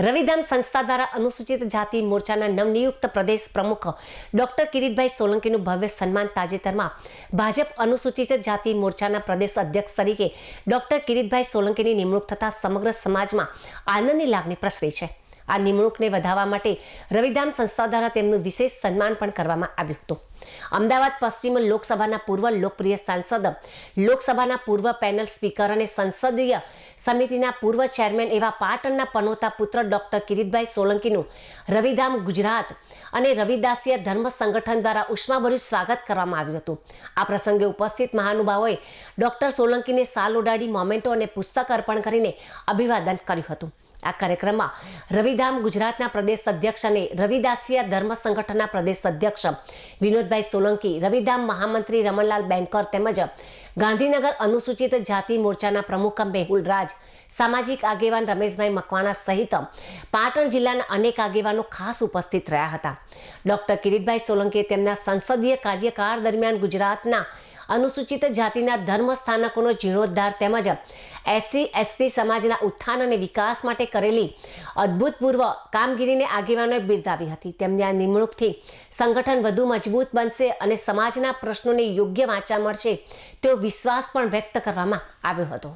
રવિધામ સંસ્થા દ્વારા અનુસૂચિત જાતિ મોરચાના નવનિયુક્ત પ્રદેશ પ્રમુખ ડોક્ટર કિરીટભાઈ સોલંકીનું ભવ્ય સન્માન તાજેતરમાં ભાજપ અનુસૂચિત જાતિ મોરચાના પ્રદેશ અધ્યક્ષ તરીકે ડોક્ટર કિરીટભાઈ સોલંકીની નિમણૂક થતાં સમગ્ર સમાજમાં આનંદની લાગણી પ્રસરી છે. આ નિમણૂકને વધાવવા માટે રવિધામ સંસ્થા દ્વારા તેમનું વિશેષ સન્માન પણ કરવામાં આવ્યું હતું. અમદાવાદ પશ્ચિમ લોકસભાના પૂર્વ લોકપ્રિય સાંસદ, લોકસભાના પૂર્વ પેનલ સ્પીકર અને સંસદીય સમિતિના પૂર્વ ચેરમેન એવા પાટણના પનોતા પુત્ર ડોક્ટર કિરીટભાઈ સોલંકીનું રવિધામ ગુજરાત અને રવિદાસીય ધર્મ સંગઠન દ્વારા ઉષ્માભર્યું સ્વાગત કરવામાં આવ્યું હતું. આ પ્રસંગે ઉપસ્થિત મહાનુભાવોએ ડોક્ટર સોલંકીને સાલ ઉડાડી મોમેન્ટો અને પુસ્તક અર્પણ કરીને અભિવાદન કર્યું હતું. આ કાર્યક્રમમાં રવિધામ ગુજરાતના પ્રદેશ અધ્યક્ષ અને રવિદાસિયા ધર્મ સંગઠનના પ્રદેશ અધ્યક્ષ વિનોદભાઈ સોલંકી, રવિધામ મહામંત્રી રમણલાલ બેંકર તેમજ ગાંધીનગર અનુસૂચિત જાતિ મોરચાના પ્રમુખ મેહુલ રાજ, સામાજિક આગેવાન રમેશભાઈ મકવાણા સહિત પાટણ જિલ્લાના અનેક આગેવાનો ખાસ ઉપસ્થિત રહ્યા હતા. ડોક્ટર કિરીટભાઈ સોલંકીએ તેમના સંસદીય કાર્યકાળ દરમિયાન ગુજરાતના અનુસૂચિત જાતિના ધર્મ સ્થાનકોનો જીર્ણોદ્ધાર તેમજ એસસી, એસટી સમાજના ઉત્થાન અને વિકાસ માટે કરેલી અદ્ભુતપૂર્વ કામગીરીને આગેવાનોએ બિરદાવી હતી. તેમની આ નિમણૂકથી સંગઠન વધુ મજબૂત બનશે અને સમાજના પ્રશ્નોને યોગ્ય વાંચા મળશે તેવો વિશ્વાસ પણ વ્યક્ત કરવામાં આવ્યો હતો.